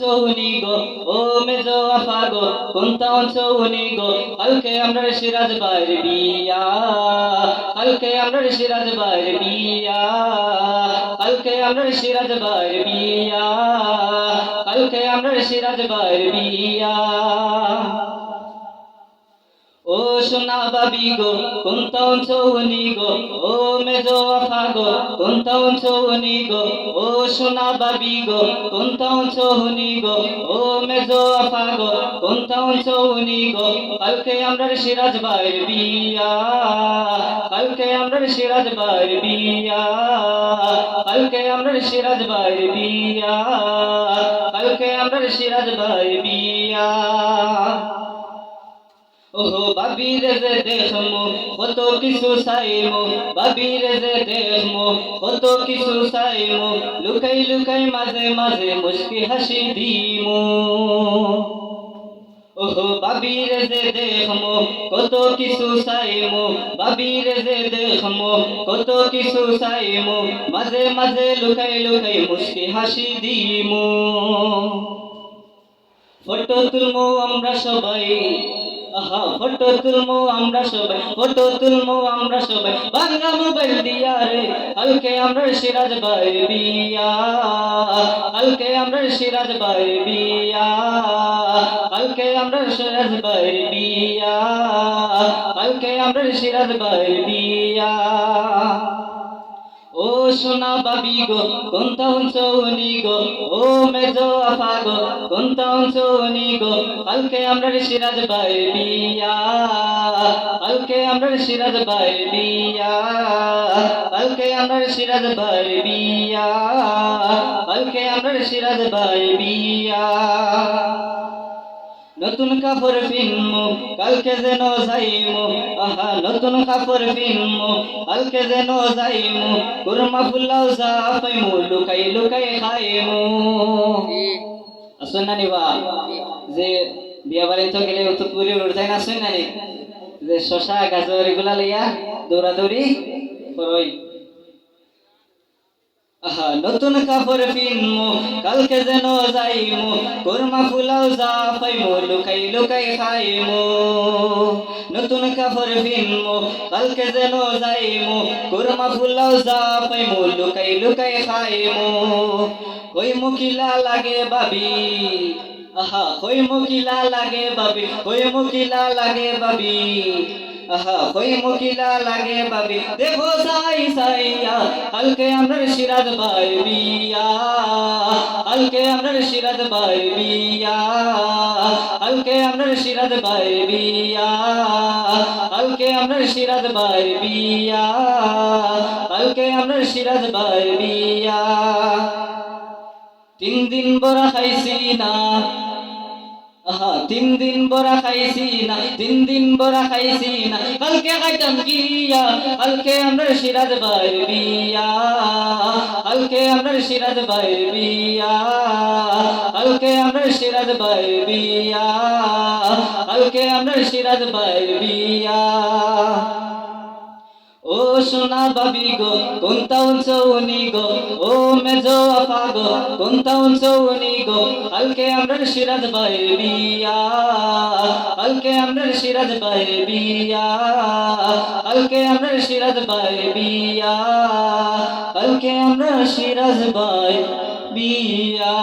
চৌনি গো, ও মেজো আফা গো কোনটাউন চৌনি গো, কালকে আমরা সিরাজ বাইরে বিয়া, কালকে আমরা সিরাজ বাইরে বিয়া, কালকে আমরা সিরাজ বাইরে বিয়া, কালকে আমরা সিরাজ বাইরে বিয়া। ও সোনা বাবি গো কোনটাউন চৌনি গো? ও মেজো আফা গো কোনটাউন চৌনি গো? ও সোনা বাবি গো কোনটাউন চৌনি গো? ও মেজো আফা গো কোনটাউন চৌনি গো? কালকে আমরা সিরাজ বাইর বিয়া, কালকে আমরা সিরাজ বাইর বিয়া, কালকে আমরা সিরাজ বাইর বিয়া, কালকে আমরা সিরাজ বাইর বিয়া। ওহো বাবির যে দেখমো কত কিছু চাইমো, বাবির যে দেখমো কত কিছু চাইমো, লুকাই লুকাই মাঝে মাঝে মুস্কি হাসি দিমো। ওহো বাবির যে দেখমো কত কিছু চাইমো, বাবির যে দেখমো কত কিছু চাইমো মাঝে মাঝে লুকাই লুকাই মুস্কি হাসি দিমো। ফটো তুলমো আমরা সবাই আহা, ফটো তুলমো আমরা সবাই, ফটো তুলমো আমরা সবাই। বাংলা মোবাইল দিয়া রে, কালকে আমরা সিরাজ ভাই বিয়া। কালকে আমরা সিরাজ ভাই বিয়া। কালকে আমরা সিরাজ ভাই বিয়া। কালকে আমরা সিরাজ ভাই বিয়া। সোনা বাবি গো, কোনটা চৌনি গো? ও মেজো আফা গো, কোনটা চৌনি গো? কালকে আমরা সিরাজ ভাই বিয়া, কালকে আমরা সিরাজ ভাই বিয়া, কালকে আমরা সিরাজ ভাই বিয়া, কালকে আমরা সিরাজ ভাই বিয়া। নতুন কাপড় পিনমু, কালকে যেন যাইমু। আহা, নতুন কাপড় পিনমু, কালকে যেন যাইমু। কুরমা ফুলাও যা পাইমু, লুকাই লুকাই খাইমু। আসুন না নিবা যে বিয়া বাড়িতে গেলে তো পুরি উঠতে না আসুন না নি? যে শশা, গাজর, এগুলা লইয়া দৌড়াদৌড়ি করই। নতুন কাপড় পিনমু, কালকে যেন যাইমু, কোরমা ফুলাও যা পাইমু লুকাই লুকাই খাইমু। নতুন কাপড় পিনমু, কালকে যেন যাইমু, কোরমা ফুলাও যা পাইমু লুকাই লুকাই খাইমু। কই মুকিলা লাগে বাবি, আহা কই মুকিলা লাগে বাবি কই মুকিলা লাগে বাবি। আহা কই মুকিলা লাগে বাবি। দেখো সাই সাইয়া, কালকে আমরা সিরাজ ভাই বিয়া। আমরা সিরাজ ভাই বিয়া। আমরা সিরাজ ভাই বিয়া। আমরা সিরাজ ভাই বিয়া। আমরা সিরাজ ভাই বিয়া। তিন দিন বড়া খাইছি না। তিন দিন বড়া খাইছি না তিন দিন বড়া খাইছি না কালকে খাইতাম গিয়া, কালকে আমরা সিরাজ ভাই বিয়া। কালকে আমরা সিরাজ ভাই বিয়া। কালকে আমরা সিরাজ ভাই বিয়া। কালকে আমরা সিরাজ ভাই বিয়া। সোনা বাবি গো কোনটা চৌনি গো, ও মেজো আপা গো কোনটা চৌনি গো। কালকে আমরা সিরাজ ভাই বিয়া, কালকে আমরা সিরাজ ভাই বিয়া, কালকে আমরা সিরাজ ভাই বিয়া, কালকে আমরা সিরাজ ভাই বিয়া।